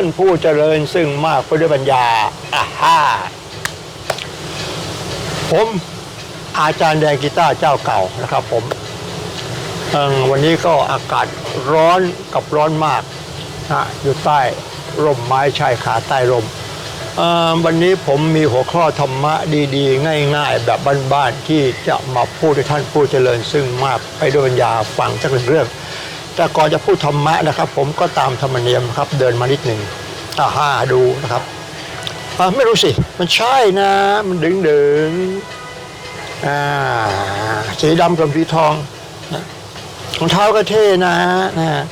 ท่านผู้เจริญซึ่งมากไปด้วยปัญญาอ่าฮ่าผมอาจารย์แดงกีตาร์เจ้าเก่านะครับผมวันนี้ก็อากาศร้อนกับร้อนมากนะอยู่ใต้ร่มไม้ชายคาใต้ร่มเอิ่มวันนี้ผมมีหัวข้อธรรมะดีๆ ง่าย ๆ แบบบ้านๆที่จะมาพูดให้ท่านผู้เจริญซึ่งมากไปด้วยปัญญาฟังสักหนึ่งเรื่อง แต่ก่อนจะพูดธรรมะนะครับ ผมก็ตามธรรมเนียมครับ เดินมานิดหนึ่งอาห้าดูนะครับไม่รู้สิ มันใช่นะ มันดึงดึงๆสีดำกับสีทองรองเท้าก็เท่นะนะ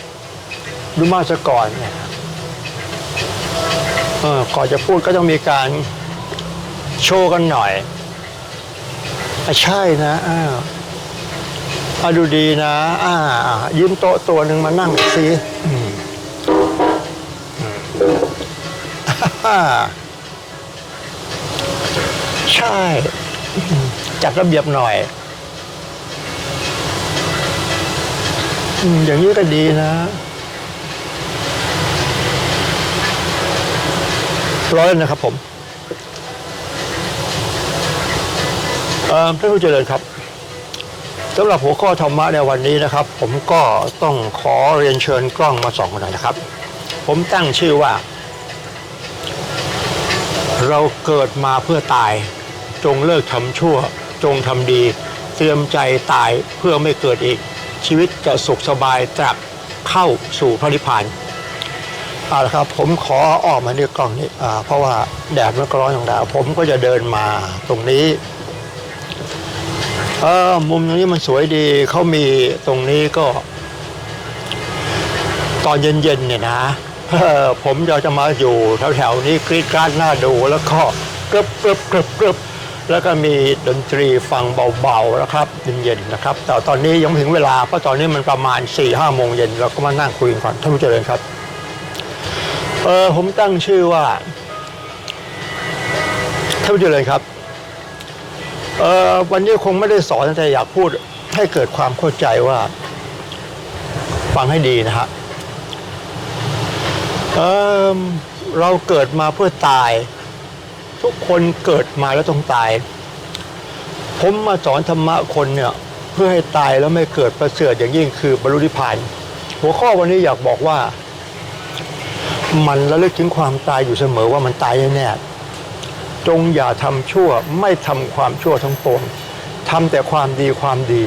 ดูมาซะก่อนเนี่ยก่อนจะพูดก็ต้องมีการโชว์กันหน่อยอใช่นะอ้าว มาดูดีนะอ่าอ่า ยืมโต๊ะตัวหนึ่งมานั่งสิใช่ จัดระเบียบหน่อย อย่างนี้ก็ดีนะร้อยนะครับผมเอ่อท่านผู้เจริญครับ สำหรับหัวข้อธรรมะในวันนี้นะครับ ผมก็ต้องขอเรียนเชิญกล้องมาส่องกันหน่อยนะครับ ผมตั้งชื่อว่า เราเกิดมาเพื่อตาย จงเลิกทำชั่ว จงทำดี เตรียมใจตายเพื่อไม่เกิดอีก ชีวิตจะสุขสบายตรักเข้าสู่พระนิพพานเอาละครับผมขอออกมาในกล้องนี้เพราะว่าแดดมันก็ร้อนอย่างดาวผมก็จะเดินมาตรงนี้ เออมุมตรงนี้มันสวยดี เขามีตรงนี้ก็ ตอนเย็นๆเนี่ยนะออผมจะจะมาอยู่แถวๆนี้กรีดกราดหน้าดูแล้วก็กรึบกรึบกรึบกรึบแล้วก็มีดนตรีฟังเบาๆนะครับเย็นๆนะครับ แต่ตอนนี้ยังไม่ถึงเวลาเพราะตอนนี้มันประมาณ4ี่ห้าโมงเย็นเราก็มานั่งคุยกันก่อนท่านผู้เจริญครับเออผมตั้งชื่อว่าท่านผู้เจริญครับ เอ่อวันนี้คงไม่ได้สอนแต่อยากพูดให้เกิดความเข้าใจว่า ฟังให้ดีนะฮะเอ่อเราเกิดมาเพื่อตาย ทุกคนเกิดมาแล้วต้องตาย ผมมาสอนธรรมะคนเนี่ย เพื่อให้ตายแล้วไม่เกิดประเสริฐอย่างยิ่งคือบรรลุนิพพานหัวข้อวันนี้อยากบอกว่า มันระลึกถึงความตายอยู่เสมอว่ามันตายแน่ๆ จงอย่าทำชั่วไม่ทำความชั่วทั้งปวงทำแต่ความดีความดี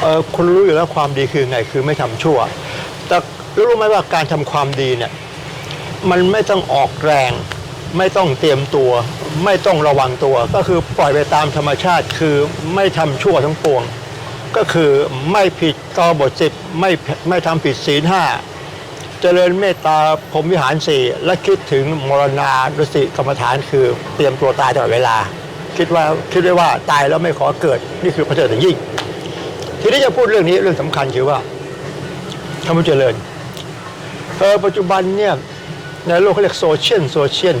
เออคุณรู้อยู่แล้วความดีคือไงคือไม่ทำชั่ว แต่รู้ไหมว่าการทำความดีเนี่ยมันไม่ต้องออกแรง ไม่ต้องเตรียมตัว ไม่ต้องระวังตัว ก็คือปล่อยไปตามธรรมชาติคือไม่ทำชั่วทั้งปวง ก็คือไม่ผิดกบทสิบไม่ไม่ทำผิดศีลห้า เจริญเมตตาพรหมวิหารสี่และคิดถึงมรณาดุสิกรรมฐานคือเตรียมตัวตายตลอดเวลา คิดว่าคิดไว้ว่าตายแล้วไม่ขอเกิด นี่คือพระเจ้าถึงยิ่ง ทีนี้จะพูดเรื่องนี้เรื่องสำคัญคือว่าท่านผู้เจริญเออปัจจุบันเนี่ยในโลกเขาเรียกโซเชียลโซเชียล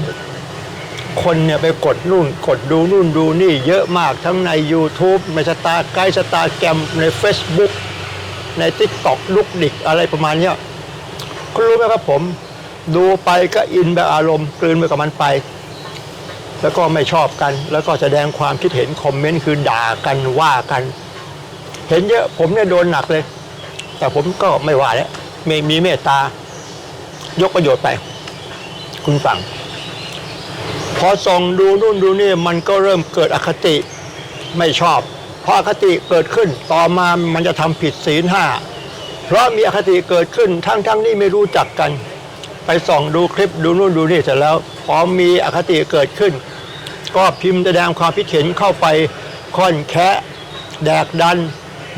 คนเนี่ยไปกดนู่นกดดูนู่นดูนี่เยอะมากทั้งใน YouTube ในสตาร์ไกด์สตาร์แกรมใน Facebook ใน t ิ k t o k ลุกดิกอะไรประมาณเนี้ย คุณรู้ไหมครับผม ดูไปก็อินแบบอารมณ์กลืนไปกับมันไป แล้วก็ไม่ชอบกัน แล้วก็แสดงความคิดเห็นคอมเมนต์คือด่ากันว่ากัน เห็นเยอะผมเนี่ยโดนหนักเลย แต่ผมก็ไม่ว่าแล้วไม่มีเมตตายกประโยชน์ไป คุณฟัง พอส่องดูนู่นดูนี่มันก็เริ่มเกิดอคติไม่ชอบพออคติเกิดขึ้นต่อมามันจะทำผิดศีลห้า เพราะมีอคติเกิดขึ้นทั้งทั้งๆนี่ไม่รู้จักกัน ไปส่องดูคลิปดูนู่นดูนี่เสร็จแล้วพอมีอคติเกิดขึ้น ก็พิมพ์แสดงความคิดเห็นเข้าไปค่อนแคะแดกดัน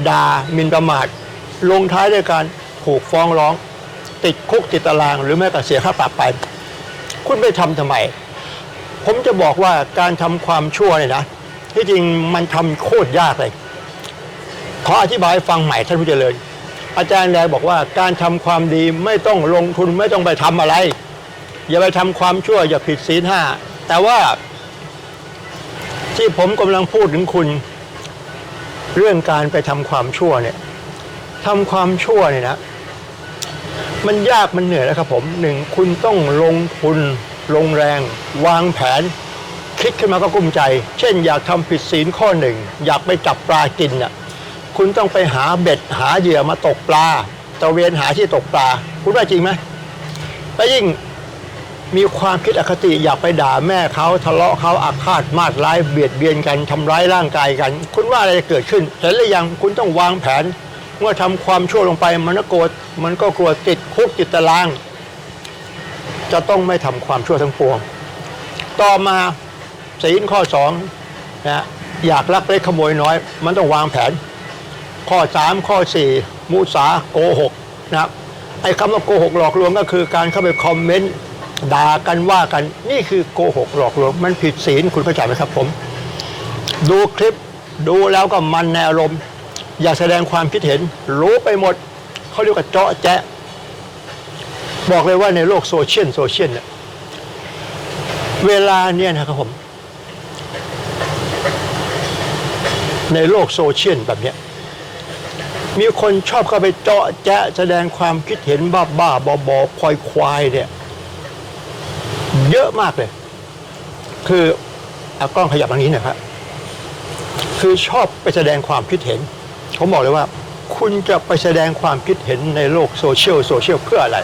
ด่ามินประมาท ลงท้ายด้วยการถูกฟ้องร้อง ติดคุกติดตาราง หรือแม้แต่เสียค่าปรับไป คุณไปทำทำไม ผมจะบอกว่าการทำความชั่วเนี่ยนะ ที่จริงมันทำโคตรยากเลย ขออธิบายฟังใหม่ท่านผู้เจริญ อาจารย์แดงบอกว่าการทำความดีไม่ต้องลงทุนไม่ต้องไปทำอะไร อย่าไปทำความชั่วอย่าผิดศีลห้าแต่ว่าที่ผมกำลังพูดถึงคุณ เรื่องการไปทำความชั่วเนี่ยทำความชั่วเนี่ยนะมันยากมันเหนื่อยนะครับผมหนึ่งคุณต้องลงทุนลงแรง วางแผน คิดขึ้นมาก็กุ้มใจ เช่น อยากทำผิดศีลข้อหนึ่ง อยากไปจับปลากินน่ะ คุณต้องไปหาเบ็ดหาเหยื่อมาตกปลาตะเวนหาที่ตกปลา คุณว่าจริงไหมแล้วยิ่งมีความคิดอคติอยากไปด่าแม่เขาทะเลาะเขาอาฆาตมาดร้ายเบียดเบียนกันทำร้ายร่างกายกัน คุณว่าอะไรจะเกิดขึ้นเห็นหรือยังคุณต้องวางแผน เมื่อทำความชั่วลงไปมันก็โกรธมันก็กลัวติดคุกติดตาราง จะต้องไม่ทำความชั่วทั้งปวง ต่อมาศีลข้อสองนะอยากลักเล็กขโมยน้อย มันต้องวางแผน ข้อสามข้อสี่มุสาโกหกนะครับไอ้คำว่าโกหกหลอกลวงก็คือการเข้าไปคอมเมนต์ด่ากันว่ากันนี่คือโกหกหลอกลวง มันผิดศีลคุณเข้าใจไหมครับผม ดูคลิปดูแล้วก็มันในอารมณ์ อย่าแสดงความคิดเห็น รู้ไปหมดเขาเรียกว่าเจาะแจ๊ะบอกเลยว่าในโลกโซเชียลโซเชียลเนี่ยเวลาเนี่ยนะครับผม ในโลกโซเชียลแบบเนี้ย มีคนชอบเข้าไปเจาะแจ๊ะแสดงความคิดเห็นบ้าบ้าๆบอบอๆควายควายเนี่ย เยอะมากเลย คือเอากล้องขยับทางนี้หน่อยครับ คือชอบไปแสดงความคิดเห็น ผมบอกเลยว่า คุณจะไปแสดงความคิดเห็นในโลกโซเชียลโซเชียลเพื่ออะไร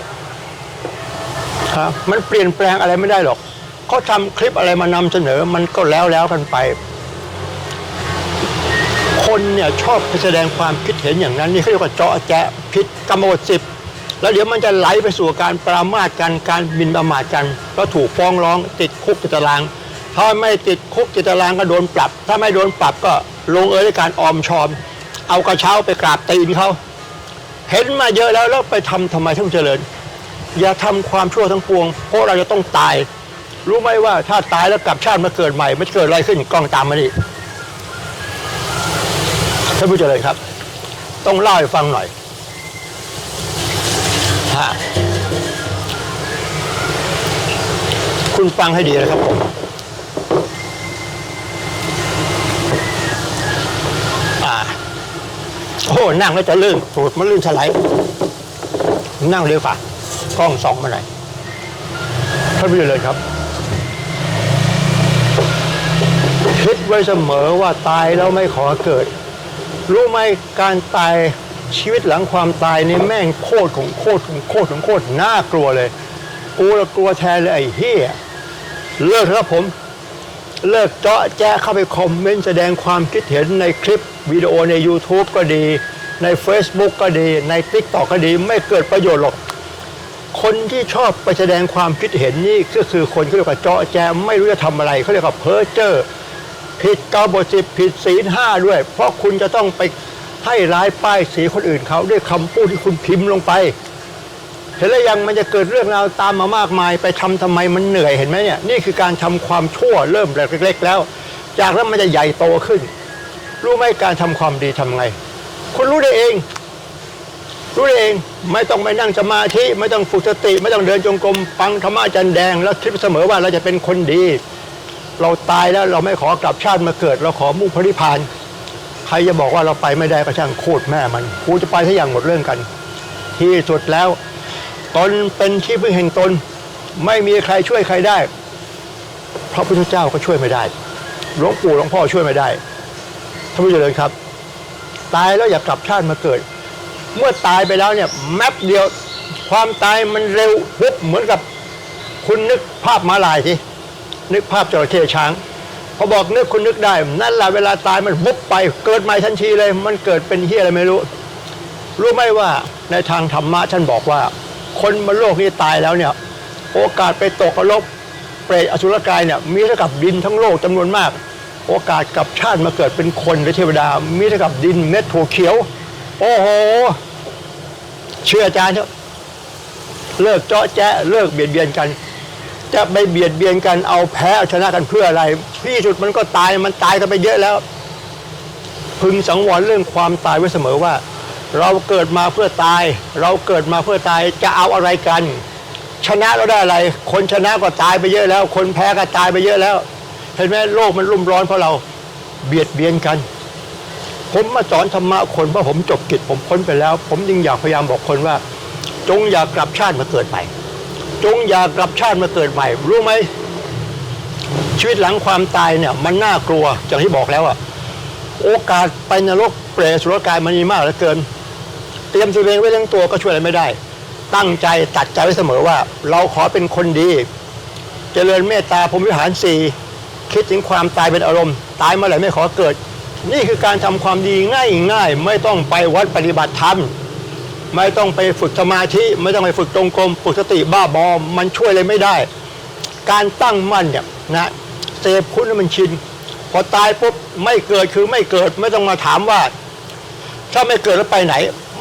ครับมันเปลี่ยนแปลงอะไรไม่ได้หรอกเขาทำคลิปอะไรมานำเสนอมันก็แล้วแล้วกันไป คนเนี่ยชอบไปแสดงความคิดเห็นอย่างนั้นนี่เขาเรียกว่าเจาะแจ๊ะผิดกรรมบทสิบแล้วเดี๋ยวมันจะไหลไปสู่การปรามาสกันการบินประมาทกันแล้วถูกฟ้องร้องติดคุกติดตาราง ถ้าไม่ติดคุกติดตารางก็โดนปรับ ถ้าไม่โดนปรับก็ลงเอยด้วยการออมชอม เอากระเช้าไปกราบตีนเขาเห็นมาเยอะแล้วแล้วไปทำทำไมทั้งเจริญ อย่าทำความชั่วทั้งปวง เพราะเราจะต้องตาย รู้ไหมว่าถ้าตายแล้วกลับชาติมาเกิดใหม่ มันเกิดอะไรขึ้นกล้องตามมาดิ ท่านผู้เจริญครับ ต้องเล่าให้ฟังหน่อยฮะคุณฟังให้ดีนะครับผมอ่าโอ้นั่งแล้วจะลื่นสูดมันลื่นสไลด์นั่งเร็วค่ะกล้องสองมาหน่อยท่านผู้เจริญครับคิดไว้เสมอว่าตายแล้วไม่ขอเกิด รู้ไหมการตายชีวิตหลังความตายนี่แม่งโคตรของโคตรของโคตรของโคตรน่ากลัวเลยกูละกลัวแทนเลยไอ้เฮียเลิกครับผม เลิกเจาะแจ้เข้าไปคอมเมนต์แสดงความคิดเห็นในคลิปวิดีโอใน YouTube ก็ดี ใน Facebook ก็ดี ใน TikTok ก็ดีไม่เกิดประโยชน์หรอก คนที่ชอบไปแสดงความคิดเห็นนี่ก็คือคนที่เรียกว่าเจาะแจไม่รู้จะทำอะไรเขาเรียกว่าเพ้อเจ้อ ผิดเก้าบทสิบผิดศีลห้าด้วย เพราะคุณจะต้องไปให้ร้ายป้ายสีคนอื่นเขาด้วยคำพูดที่คุณพิมพ์ลงไป เห็นแล้วยังมันจะเกิดเรื่องราวตามมามากมาย ไปทำทำไมมันเหนื่อยเห็นไหมเนี่ยนี่คือการทำความชั่วเริ่มเล็ก ๆ แล้ว จากนั้นมันจะใหญ่โตขึ้น รู้ไหมการทำความดีทำไง คุณรู้ได้เอง รู้ได้เองไม่ต้องไปนั่งสมาธิไม่ต้องฝึกสติ ไม่ต้องเดินจงกรมฟังธรรมะจันแดง แล้วคิดเสมอว่าเราจะเป็นคนดี เราตายแล้วเราไม่ขอกลับชาติมาเกิด เราขอมุ่งพระนิพพาน ใครจะบอกว่าเราไปไม่ได้ก็ช่างโคตรแม่มันกูจะไปทั้อย่างหมดเรื่องกัน ที่สุดแล้ว ตนเป็นที่พึ่งแห่งตน ไม่มีใครช่วยใครได้พระพุทธเจ้าก็ช่วยไม่ได้หลวงปู่หลวงพ่อช่วยไม่ได้ท่านผู้เจริญครับ ตายแล้วอย่ากลับชาติมาเกิด เมื่อตายไปแล้วเนี่ยแมปเดียวความตายมันเร็วปุ๊บเหมือนกับคุณนึกภาพมาลายสิ นึกภาพจระเข้ช้าง พอบอกนึกคุณนึกได้ นั่นแหละเวลาตายมันบุบไปเกิดใหม่ทันทีเลย มันเกิดเป็นเฮียอะไรไม่รู้ รู้ไหมว่าในทางธรรมะท่านบอกว่า คนบนโลกนี้ตายแล้วเนี่ย โอกาสไปตกนรกเปรตอสุรกายเนี่ยมีเท่ากับดินทั้งโลกจำนวนมาก โอกาสกลับชาติมาเกิดเป็นคนหรือเทวดา มีเท่ากับดินเม็ดถั่วเขียว โอ้โห เชื่ออาจารย์เถอะเลิกเจาะแจ๊ะเลิกเบียดเบียนกัน จะไปเบียดเบียนกันเอาแพ้เอาชนะกันเพื่ออะไรที่สุดมันก็ตายมันตายกันไปเยอะแล้ว พึงสังวรเรื่องความตายไว้เสมอว่า เราเกิดมาเพื่อตาย เราเกิดมาเพื่อตายจะเอาอะไรกัน ชนะเราได้อะไร คนชนะก็ตายไปเยอะแล้ว คนแพ้ก็ตายไปเยอะแล้ว เห็นไหมโลกมันรุ่มร้อนเพราะเราเบียดเบียนกัน ผมมาสอนธรรมะคนเพราะผมจบกิจผมพ้นไปแล้ว ผมยังอยากพยายามบอกคนว่า จงอย่ากลับชาติมาเกิดใหม่ จงอย่ากลับชาติมาเกิดใหม่ รู้ไหม ชีวิตหลังความตายเนี่ย มันน่ากลัวอย่างที่บอกแล้วอะโอกาสไปนรกเปรตสุรกายมันมีมากเหลือเกิน เตรียมตัวเองไว้ทั้งตัวก็ช่วยอะไรไม่ได้ ตั้งใจตัดใจไว้เสมอว่า เราขอเป็นคนดีเจริญเมตตาพรมวิหารสี่คิดถึงความตายเป็นอารมณ์ ตายเมื่อไหร่ไม่ขอเกิด นี่คือการทำความดีง่ายง่ายๆ ไม่ต้องไปวัดปฏิบัติธรรม ไม่ต้องไปฝึกสมาธิไม่ต้องไปฝึกตรงกรมฝึกสติบ้าบอมมันช่วยอะไรไม่ได้ การตั้งมั่นเนี่ยนะเสพคุณให้มันชิน พอตายปุ๊บไม่เกิดคือไม่เกิดไม่ต้องมาถามว่า ถ้าไม่เกิดแล้วไปไหน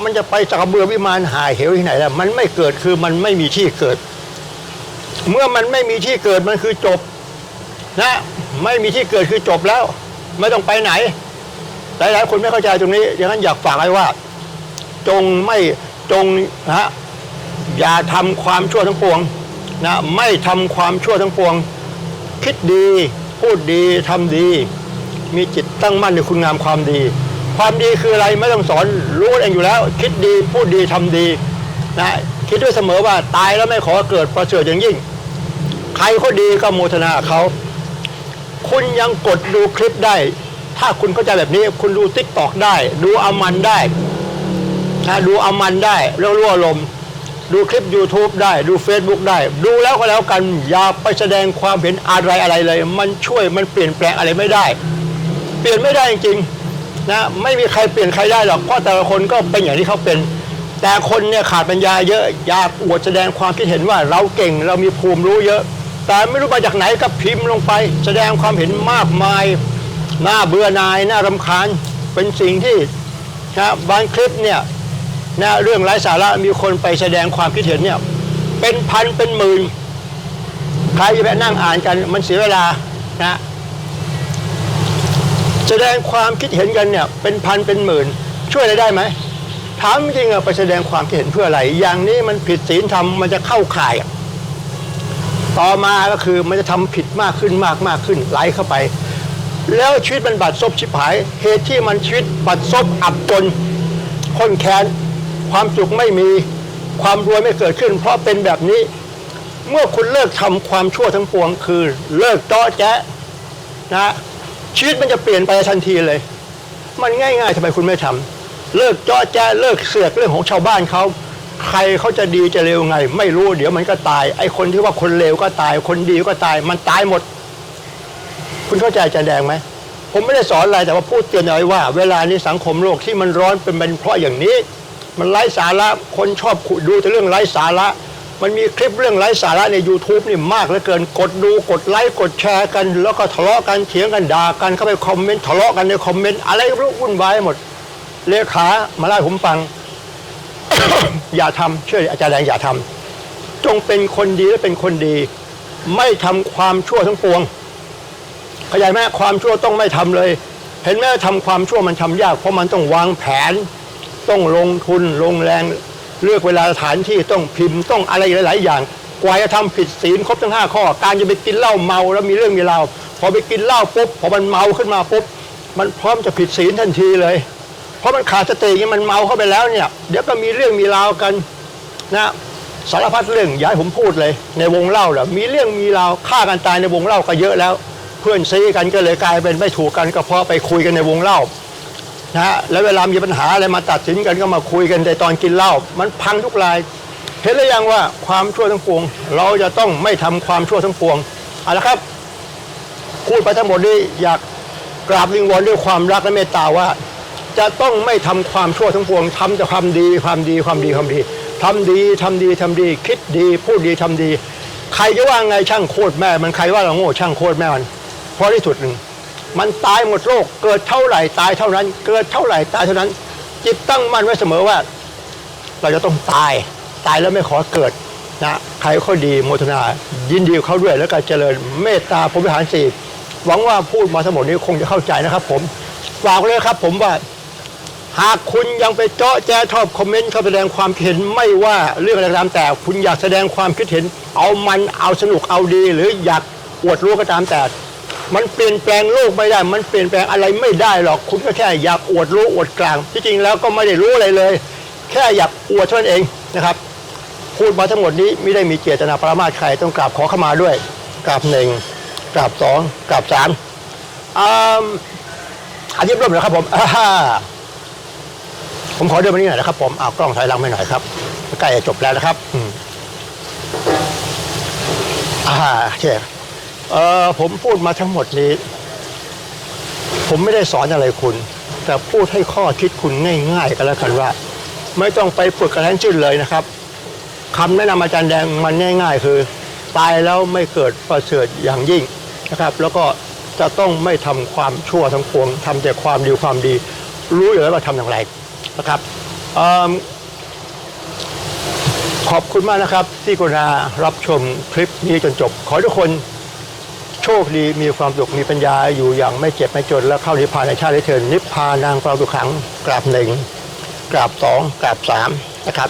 มันจะไปจักเบือวิมานหายเหวที่ไหนล่ะมันไม่เกิดคือมันไม่มีที่เกิด เมื่อมันไม่มีที่เกิดมันคือจบ นะ ไม่มีที่เกิดคือจบแล้ว ไม่ต้องไปไหน หลายๆคนไม่เข้าใจตรงนี้อย่างนั้นอยากฝากไว้ว่า จงไม่จงนะฮะอย่าทำความชั่วทั้งปวงนะไม่ทำความชั่วทั้งปวง คิดดีพูดดีทำดี มีจิตตั้งมั่นในคุณงามความดี ความดีคืออะไรไม่ต้องสอนรู้เองอยู่แล้ว คิดดีพูดดีทำดีนะคิดด้วยเสมอว่าตายแล้วไม่ขอเกิดประเสริฐอย่างยิ่ง ใครเขาดีก็โมทนาเขาคุณยังกดดูคลิปได้ ถ้าคุณเข้าใจแบบนี้ คุณดูติ๊กตอกได้ ดูอามันได้ นะดูอามันได้เรื่องรั่วลม ดูคลิป YouTube ได้ดู Facebook ได้ ดูแล้วก็แล้วกันอย่าไปแสดงความเห็นอะไรอะไรเลย มันช่วยมันเปลี่ยนแปลงอะไรไม่ได้ เปลี่ยนไม่ได้จริงๆนะไม่มีใครเปลี่ยนใครได้หรอกเพราะแต่ละคนก็เป็นอย่างที่เขาเป็น แต่คนเนี่ยขาดปัญญาเยอะอยากอวดแสดงความคิดเห็นว่าเราเก่งเรามีภูมิรู้เยอะ แต่ไม่รู้มาจากไหนก็พิมพ์ลงไป แสดงความเห็นมากมายน่าเบื่อหน่ายน่ารำคาญเป็นสิ่งที่นะบางคลิปเนี่ย นะเรื่องไร้สาระมีคนไปแสดงความคิดเห็นเนี่ยเป็นพันเป็นหมื่นใครจะไปนั่งอ่านกันมันเสียเวลานะแสดงความคิดเห็นกันเนี่ยเป็นพันเป็นหมื่น ช่วยอะไรได้ไหมถามจริงอะไปแสดงความคิดเห็นเพื่ออะไร อย่างนี้มันผิดศีลธรรมมันจะเข้าข่าย ต่อมาก็คือมันจะทำผิดมากขึ้นมากมากขึ้นไหลเข้าไป แล้วชีวิตมันบัดซบชิบหาย เหตุที่มันชีวิตบัดซบอับจนคนแค้น ความสุขไม่มีความรวยไม่เกิดขึ้น เพราะเป็นแบบนี้ เมื่อคุณเลิกทำความชั่วทั้งปวง คือ เลิกต้อแจ๊นะชีวิตมันจะเปลี่ยนไปทันทีเลย มันง่ายๆทำไมคุณไม่ทำเลิกจาะแจ้เลิกเสือกเรื่องของชาวบ้านเขาใครเขาจะดีจะเลวไง ไม่รู้เดี๋ยวมันก็ตาย ไอ้คนที่ว่าคนเลวก็ตาย คนดีก็ตาย มันตายหมด คุณเข้าใจอาจารย์แดงไหมผมไม่ได้สอนอะไรแต่ว่าพูดเตือนเอาไว้ว่า เวลานี้สังคมโลกที่มันร้อนเป็นเป็นเพราะอย่างนี้ มันไร้สาระคนชอบขุดดูแต่เรื่องไร้สาระ มันมีคลิปเรื่องไร้สาระใน YouTube นี่มากเหลือเกินกดดูกดไลค์กดแชร์กัน แล้วก็ทะเลาะกันเถียงกันด่ากันเข้าไปคอมเมนต์ทะเลาะกันในคอมเมนต์อะไรก็รู้วุ่นวายหมดเลขามาไล่ผมฟัง อย่าทำเชื่ออาจารย์แดงอย่าทำจงเป็นคนดีและเป็นคนดี ไม่ทำความชั่วทั้งปวงเข้าใจไหมความชั่วต้องไม่ทำเลย เห็นไหมทำความชั่วมันทำยากเพราะมันต้องวางแผน ต้องลงทุนลงแรง เลือกเวลาสถานที่ต้องพิมพ์ต้องอะไรหลาย ๆ อย่างกว่าจะทำผิดศีลครบทั้งห้าข้อ การจะไปกินเหล้าเมาแล้วมีเรื่องมีราวพอไปกินเหล้าปุ๊บพอมันเมาขึ้นมาปุ๊บมันพร้อมจะผิดศีลทันทีเลย เพราะมันขาดสติมันเมาเข้าไปแล้วเนี่ย เดี๋ยวก็มีเรื่องมีราวกันนะสารพัดเรื่องอย่าให้ผมพูดเลย ในวงเล่าเนี่ยมีเรื่องมีราวฆ่ากันตายในวงเล่าก็เยอะแล้ว เพื่อนซีกันก็เลยกลายเป็นไม่ถูกกันก็เพราะไปคุยกันในวงเล่า นะฮะแล้วเวลามีปัญหาอะไรมาตัดสินกันก็มาคุยกันในตอนกินเหล้ามันพังทุกราย เห็นหรือยังว่าความชั่วทั้งปวง เราจะต้องไม่ทำความชั่วทั้งปวงเอาละครับ พูดไปทั้งหมดนี้อยากกราบวิงวอนด้วยความรักและเมตตาว่า จะต้องไม่ทำความชั่วทั้งปวงทำแต่ความดีความดีความดีความดีทำดีทำดีทำดี คิดดี พูดดีทำดี ใครจะว่าไงช่างโคตรแม่ มันใครว่าเราโง่ช่างโคตรแม่มันเพราะที่สุดหนึ่ง มันตายหมดโลก เกิดเท่าไหร่ตายเท่านั้น เกิดเท่าไหร่ตายเท่านั้น จิตตั้งมั่นไว้เสมอว่า เราจะต้องตาย ตายแล้วไม่ขอเกิดนะใครเขาดีโมทนา ยินดีเขาด้วยแล้วก็เจริญเมตตาพรหมวิหารสี่หวังว่าพูดมาทั้งหมดนี้คงจะเข้าใจนะครับ ผมฝากเลยครับ ผมว่าหากคุณยังไปเจาะแจ้ชอบคอมเมนต์เข้าแสดงความคิดเห็นไม่ว่าเรื่องอะไรก็ตามแต่ คุณอยากแสดงความคิดเห็น เอามันเอาสนุกเอาดี หรืออยากอวดรู้ก็ตามแต่ มันเปลี่ยนแปลงโลกไม่ได้ มันเปลี่ยนแปลงอะไรไม่ได้หรอก คุณก็แค่อยากอวดรู้อวดกลาง ที่จริงแล้วก็ไม่ได้รู้อะไรเลย แค่อยากอวดเท่านั้นเองนะครับ พูดมาทั้งหมดนี้ไม่ได้มีเจตนาประมาทใครต้องกราบขอเข้ามาด้วย กราบหนึ่งกราบสองกราบสามอาอาทิตย์ร่วมนะครับผมผมขอเดินมานี่หน่อยนะครับ ผมเอากล้องถอยหลังไปหน่อยครับใกล้จะจบแล้วนะครับ อืมอ่าโอเค เอ่อผมพูดมาทั้งหมดนี้ ผมไม่ได้สอนอะไรคุณ แต่พูดให้ข้อคิดคุณง่าย ๆกันแล้วกันว่า ไม่ต้องไปฝึกกันทั้งสิ้นเลยนะครับคำแนะนำอาจารย์แดงมันง่าย ๆ คือ ตายแล้วไม่เกิดประเสริฐอย่างยิ่งนะครับ แล้วก็จะต้องไม่ทำความชั่วทั้งปวงทำแต่ความดีความดี รู้อยู่แล้วว่าทำอย่างไรนะครับเอิ่มขอบคุณมากนะครับที่กรุณารับชมคลิปนี้จนจบ ขอทุกคน คดีมีความสุขมีปัญญาอยู่อย่างไม่เจ็บไม่จน แล้วเข้านิพพานในชาติเถินนิพพานนางปราตุขังกราบหนึ่งกราบสองกราบสามนะครับ